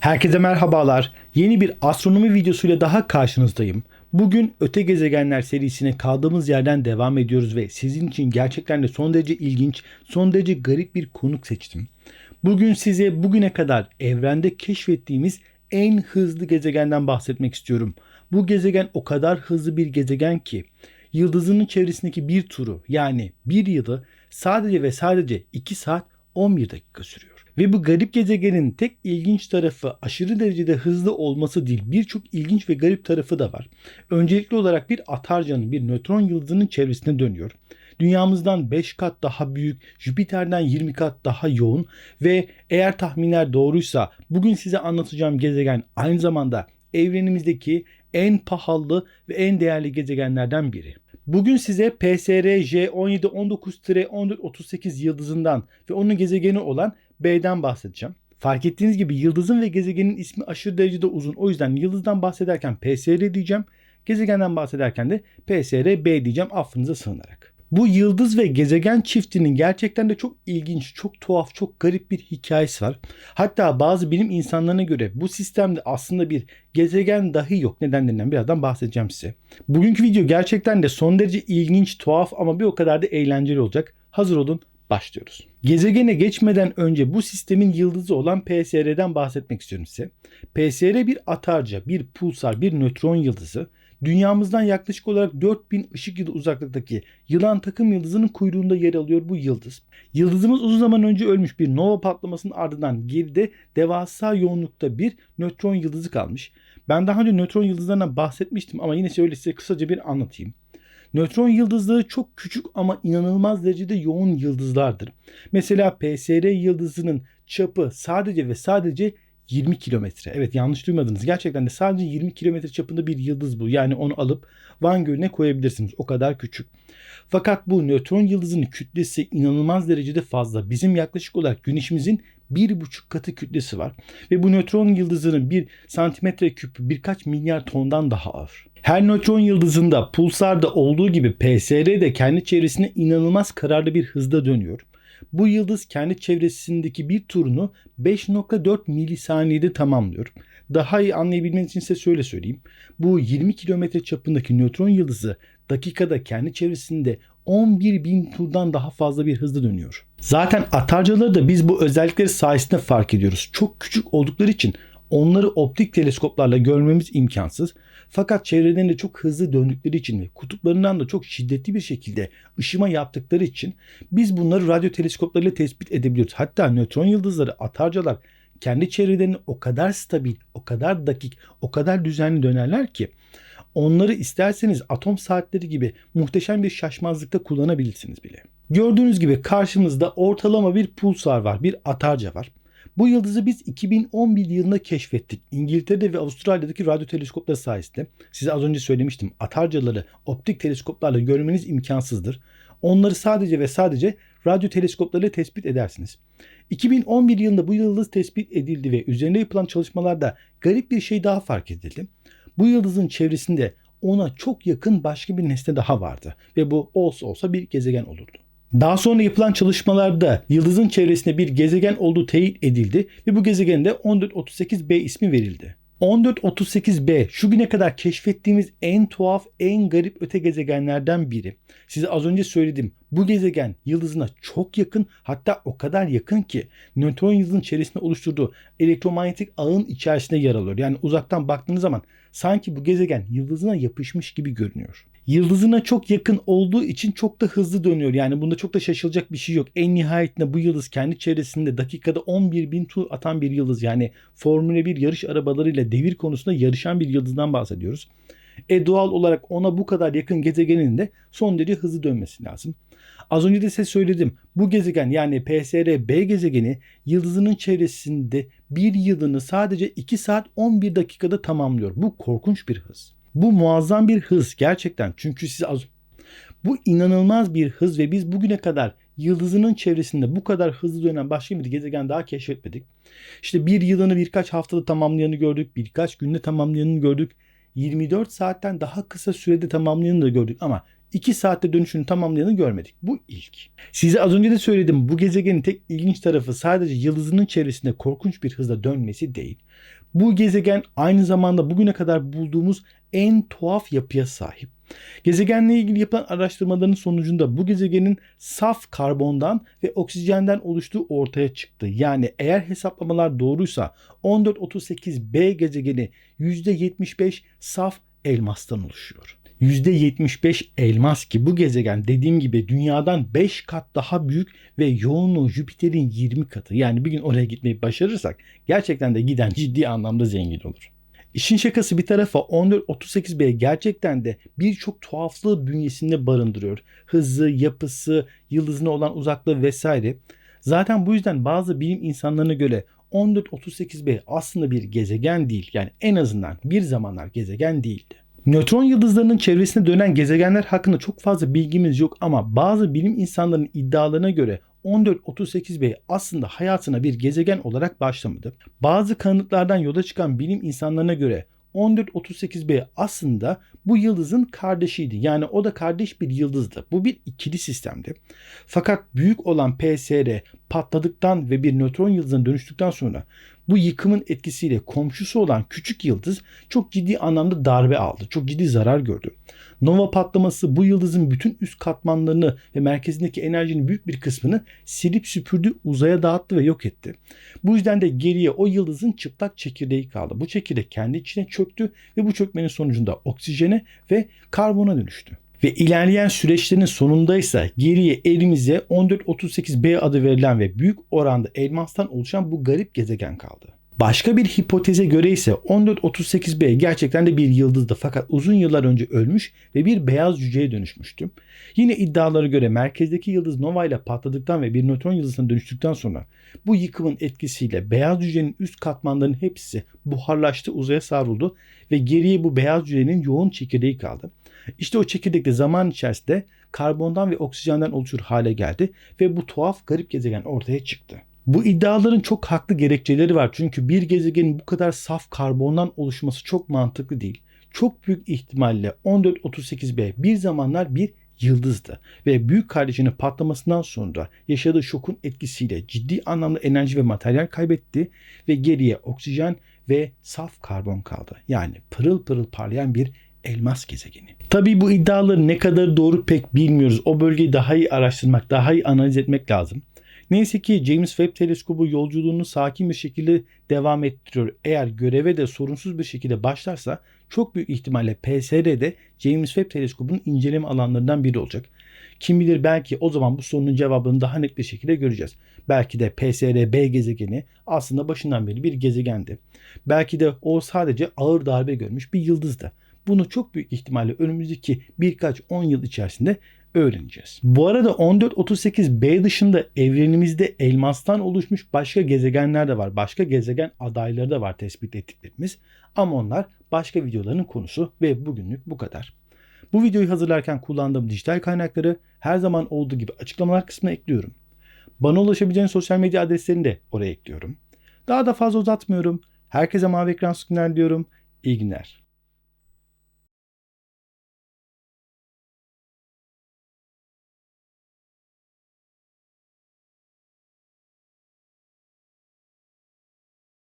Herkese merhabalar. Yeni bir astronomi videosuyla daha karşınızdayım. Bugün Öte Gezegenler serisine kaldığımız yerden devam ediyoruz ve sizin için gerçekten de son derece ilginç, son derece garip bir konuk seçtim. Bugün size bugüne kadar evrende keşfettiğimiz en hızlı gezegenden bahsetmek istiyorum. Bu gezegen o kadar hızlı bir gezegen ki yıldızının çevresindeki bir turu yani bir yılı sadece ve sadece 2 saat 11 dakika sürüyor. Ve bu garip gezegenin tek ilginç tarafı aşırı derecede hızlı olması değil birçok ilginç ve garip tarafı da var. Öncelikli olarak bir atarcanın bir nötron yıldızının çevresine dönüyor. Dünyamızdan 5 kat daha büyük, Jüpiter'den 20 kat daha yoğun ve eğer tahminler doğruysa bugün size anlatacağım gezegen aynı zamanda evrenimizdeki en pahalı ve en değerli gezegenlerden biri. Bugün size PSR J1719-1438 yıldızından ve onun gezegeni olan B'den bahsedeceğim. Fark ettiğiniz gibi yıldızın ve gezegenin ismi aşırı derecede uzun. O yüzden yıldızdan bahsederken PSR diyeceğim. Gezegenden bahsederken de PSR B diyeceğim affınıza sığınarak. Bu yıldız ve gezegen çiftinin gerçekten de çok ilginç, çok tuhaf, çok garip bir hikayesi var. Hatta bazı bilim insanlarına göre bu sistemde aslında bir gezegen dahi yok nedenlerinden birazdan bahsedeceğim size. Bugünkü video gerçekten de son derece ilginç, tuhaf ama bir o kadar da eğlenceli olacak. Hazır olun başlıyoruz. Gezegene geçmeden önce bu sistemin yıldızı olan PSR'den bahsetmek istiyorum size. PSR bir atarca, bir pulsar, bir nötron yıldızı. Dünyamızdan yaklaşık olarak 4000 ışık yılı uzaklıktaki yılan takım yıldızının kuyruğunda yer alıyor bu yıldız. Yıldızımız uzun zaman önce ölmüş bir nova patlamasının ardından geride devasa yoğunlukta bir nötron yıldızı kalmış. Ben daha önce nötron yıldızlarına bahsetmiştim ama yine şöyle size kısaca bir anlatayım. Nötron yıldızları çok küçük ama inanılmaz derecede yoğun yıldızlardır. Mesela PSR yıldızının çapı sadece ve sadece 20 kilometre. Evet yanlış duymadınız. Gerçekten de sadece 20 kilometre çapında bir yıldız bu. Yani onu alıp Van Gölü'ne koyabilirsiniz. O kadar küçük. Fakat bu nötron yıldızının kütlesi inanılmaz derecede fazla. Bizim yaklaşık olarak güneşimizin bir buçuk katı kütlesi var. Ve bu nötron yıldızının bir santimetre küp birkaç milyar tondan daha ağır. Her nötron yıldızında pulsarda olduğu gibi PSR de kendi çevresine inanılmaz kararlı bir hızda dönüyor. Bu yıldız kendi çevresindeki bir turunu 5.4 milisaniyede tamamlıyor. Daha iyi anlayabilmeniz için size şöyle söyleyeyim. Bu 20 kilometre çapındaki nötron yıldızı dakikada kendi çevresinde 11 bin turdan daha fazla bir hızda dönüyor. Zaten atarcaları da biz bu özellikleri sayesinde fark ediyoruz. Çok küçük oldukları için onları optik teleskoplarla görmemiz imkansız. Fakat çevrelerinde çok hızlı döndükleri için ve kutuplarından da çok şiddetli bir şekilde ışıma yaptıkları için biz bunları radyo teleskoplarıyla tespit edebiliyoruz. Hatta nötron yıldızları, atarcalar kendi çevrelerini o kadar stabil, o kadar dakik, o kadar düzenli dönerler ki onları isterseniz atom saatleri gibi muhteşem bir şaşmazlıkta kullanabilirsiniz bile. Gördüğünüz gibi karşımızda ortalama bir pulsar var, bir atarca var. Bu yıldızı biz 2011 yılında keşfettik. İngiltere'de ve Avustralya'daki radyo teleskopları sayesinde. Size az önce söylemiştim. Atarcaları optik teleskoplarla görmeniz imkansızdır. Onları sadece ve sadece radyo teleskoplarıyla tespit edersiniz. 2011 yılında bu yıldız tespit edildi ve üzerinde yapılan çalışmalarda garip bir şey daha fark edildi. Bu yıldızın çevresinde ona çok yakın başka bir nesne daha vardı ve bu olsa olsa bir gezegen olurdu. Daha sonra yapılan çalışmalarda yıldızın çevresinde bir gezegen olduğu teyit edildi ve bu gezegende 1438b ismi verildi. 1438b şu güne kadar keşfettiğimiz en tuhaf, en garip öte gezegenlerden biri. Size az önce söyledim. Bu gezegen yıldızına çok yakın hatta o kadar yakın ki nötron yıldızın çevresinde oluşturduğu elektromanyetik ağın içerisinde yer alıyor. Yani uzaktan baktığınız zaman sanki bu gezegen yıldızına yapışmış gibi görünüyor yıldızına çok yakın olduğu için çok da hızlı dönüyor. Yani bunda çok da şaşılacak bir şey yok. En nihayetinde bu yıldız kendi çevresinde dakikada 11 bin tur atan bir yıldız. Yani Formula 1 yarış arabalarıyla devir konusunda yarışan bir yıldızdan bahsediyoruz. E doğal olarak ona bu kadar yakın gezegenin de son derece hızlı dönmesi lazım. Az önce de size söyledim. Bu gezegen yani PSR B gezegeni yıldızının çevresinde bir yılını sadece 2 saat 11 dakikada tamamlıyor. Bu korkunç bir hız. Bu muazzam bir hız gerçekten. Çünkü siz az bu inanılmaz bir hız ve biz bugüne kadar yıldızının çevresinde bu kadar hızlı dönen başka bir gezegen daha keşfetmedik. İşte bir yılını birkaç haftada tamamlayanı gördük, birkaç günde tamamlayanı gördük. 24 saatten daha kısa sürede tamamlayanı da gördük ama 2 saatte dönüşünü tamamlayanı görmedik. Bu ilk. Size az önce de söyledim bu gezegenin tek ilginç tarafı sadece yıldızının çevresinde korkunç bir hızla dönmesi değil. Bu gezegen aynı zamanda bugüne kadar bulduğumuz en tuhaf yapıya sahip. Gezegenle ilgili yapılan araştırmaların sonucunda bu gezegenin saf karbondan ve oksijenden oluştuğu ortaya çıktı. Yani eğer hesaplamalar doğruysa 1438b gezegeni %75 saf elmastan oluşuyor. %75 elmas ki bu gezegen dediğim gibi dünyadan 5 kat daha büyük ve yoğunluğu Jüpiter'in 20 katı. Yani bir gün oraya gitmeyi başarırsak gerçekten de giden ciddi anlamda zengin olur. İşin şakası bir tarafa 1438b gerçekten de birçok tuhaflığı bünyesinde barındırıyor. Hızı, yapısı, yıldızına olan uzaklığı vesaire. Zaten bu yüzden bazı bilim insanlarına göre 1438b aslında bir gezegen değil. Yani en azından bir zamanlar gezegen değildi. Nötron yıldızlarının çevresinde dönen gezegenler hakkında çok fazla bilgimiz yok ama bazı bilim insanlarının iddialarına göre 1438b aslında hayatına bir gezegen olarak başlamadı. Bazı kanıtlardan yola çıkan bilim insanlarına göre 1438b aslında bu yıldızın kardeşiydi. Yani o da kardeş bir yıldızdı. Bu bir ikili sistemdi. Fakat büyük olan PSR patladıktan ve bir nötron yıldızına dönüştükten sonra bu yıkımın etkisiyle komşusu olan küçük yıldız çok ciddi anlamda darbe aldı. Çok ciddi zarar gördü. Nova patlaması bu yıldızın bütün üst katmanlarını ve merkezindeki enerjinin büyük bir kısmını silip süpürdü, uzaya dağıttı ve yok etti. Bu yüzden de geriye o yıldızın çıplak çekirdeği kaldı. Bu çekirdek kendi içine çöktü ve bu çökmenin sonucunda oksijene ve karbona dönüştü. Ve ilerleyen süreçlerin sonunda ise geriye elimize 1438b adı verilen ve büyük oranda elmastan oluşan bu garip gezegen kaldı. Başka bir hipoteze göre ise 1438b gerçekten de bir yıldızdı fakat uzun yıllar önce ölmüş ve bir beyaz cüceye dönüşmüştü. Yine iddialara göre merkezdeki yıldız nova ile patladıktan ve bir nötron yıldızına dönüştükten sonra bu yıkımın etkisiyle beyaz cücenin üst katmanlarının hepsi buharlaştı, uzaya savruldu ve geriye bu beyaz cücenin yoğun çekirdeği kaldı. İşte o çekirdek de zaman içerisinde karbondan ve oksijenden oluşur hale geldi ve bu tuhaf garip gezegen ortaya çıktı. Bu iddiaların çok haklı gerekçeleri var. Çünkü bir gezegenin bu kadar saf karbondan oluşması çok mantıklı değil. Çok büyük ihtimalle 1438b bir zamanlar bir yıldızdı ve büyük kardeşinin patlamasından sonra yaşadığı şokun etkisiyle ciddi anlamda enerji ve materyal kaybetti ve geriye oksijen ve saf karbon kaldı. Yani pırıl pırıl parlayan bir elmas gezegeni. Tabii bu iddiaların ne kadar doğru pek bilmiyoruz. O bölgeyi daha iyi araştırmak, daha iyi analiz etmek lazım. Neyse ki James Webb teleskobu yolculuğunu sakin bir şekilde devam ettiriyor. Eğer göreve de sorunsuz bir şekilde başlarsa çok büyük ihtimalle PSR de James Webb teleskobunun inceleme alanlarından biri olacak. Kim bilir belki o zaman bu sorunun cevabını daha net bir şekilde göreceğiz. Belki de PSR B gezegeni aslında başından beri bir gezegendi. Belki de o sadece ağır darbe görmüş bir yıldızdı. Bunu çok büyük ihtimalle önümüzdeki birkaç 10 yıl içerisinde öğreneceğiz. Bu arada 1438b dışında evrenimizde elmastan oluşmuş başka gezegenler de var. Başka gezegen adayları da var tespit ettiklerimiz. Ama onlar başka videoların konusu ve bugünlük bu kadar. Bu videoyu hazırlarken kullandığım dijital kaynakları her zaman olduğu gibi açıklamalar kısmına ekliyorum. Bana ulaşabileceğiniz sosyal medya adreslerini de oraya ekliyorum. Daha da fazla uzatmıyorum. Herkese mavi ekran günler diyorum. İyi günler.